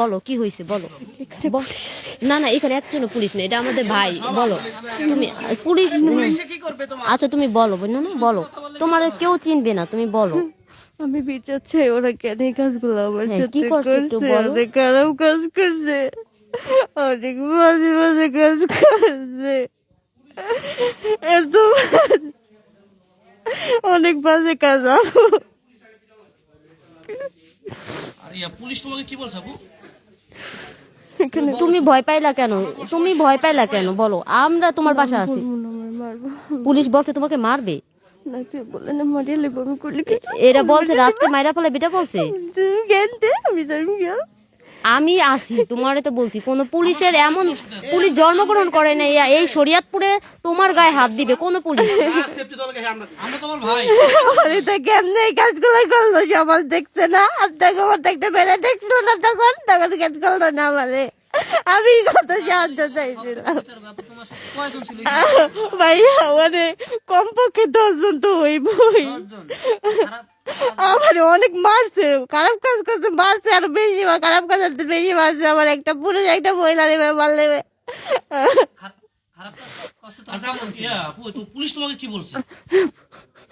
বলো কি হয়েছে বলো। না না এখানে একজন পুলিশ নেই এটা আমাদের ভাই বলো। তুমি পুলিশ কি করবে তোমার? আচ্ছা তুমি বলো না না বলো। তোমার কেউ চিনবে না তুমি বলো। আমি বিচার চাই ওরা কেন এই কাজগুলো আমার হ্যাঁ, সাথে কি করছে। অনেক খারাপ কাজ করছে। অনেক বাজে বাজে কাজ করছে। এত অনেক বাজে কাজ আপু। পুলিশ তোমাকে কি বলছে আপু? তুমি ভয় পাইলা কেন? তুমি ভয় পাইলা কেন? বলো আমরা তোমার পাশে আছি। পুলিশ বলছে তোমাকে মারবে। না না এরা বলছে মাইরা ফেলে বেটা বলছে। আমি আসি তোমারে তো বলছি। কোন পুলিশের এমন পুলিশ জন্মগ্রহণ করে নাই এই শরিয়াতপুরে তোমার গায়ে হাত দিবে কোন পুলিশ। কেমনে কাজগুলো করল? সমাজ দেখছে না আপনাকে আমার দেখতে না তখন তখন করল না আমারে? আমি কত সাহায্য চাইছিলাম। ভাইয়া মানে কমপক্ষে দশজন তো হইবই। আমার অনেক মারছে খারাপ কাজ করছে মারছে আর বেশি খারাপ কাজ করতে বেশি মারছে আমার একটা পুরুষ একটা মহিলা নেবে মাল নেবে। আচ্ছা পুলিশ তোমাকে কি বলছে ভয় দেখাইছে কে তোমাকে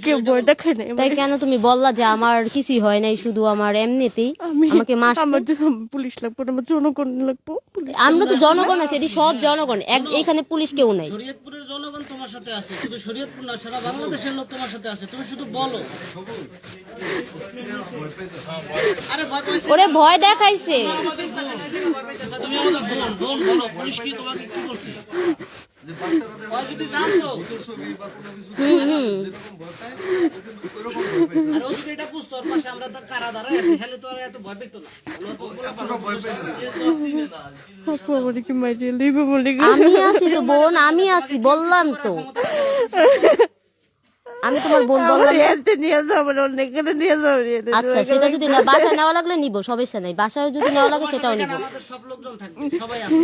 কেউ নাই তাই কেন তুমি বললা যে আমার কিছুই হয় নাই শুধু আমার এমনিতেই আমি আমাকে আমার পুলিশ লাগবো আমার জনগণ লাগবো আমরা তো জনগণ আছে এটি সব জনগণ। এক- এখানে পুলিশ কেউ নাই। শরীয়তপুরের জনগণ তোমার সাথে আছে শুধু শরীয়তপুর না সারা বাংলাদেশের লোক তোমার সাথে আছে তুমি শুধু বলো। আরে ওরে ভয় দেখাইছে। তুমি আমাদের বোন বোন বলো পুলিশ কি তোমাকে কি বলছে? আমি আছি তো বোন আমি আছি বললাম তো। আমি তোমার বোন বললাম নিয়ে যাব অন্য এখানে নিয়ে যাব আচ্ছা সেটা যদি না বাসায় নেওয়া লাগলে নিব সমস্যা নাই। বাসায় যদি নেওয়া লাগে সেটাও নিব। আমাদের সব লোকজন থাকবে সবাই আছে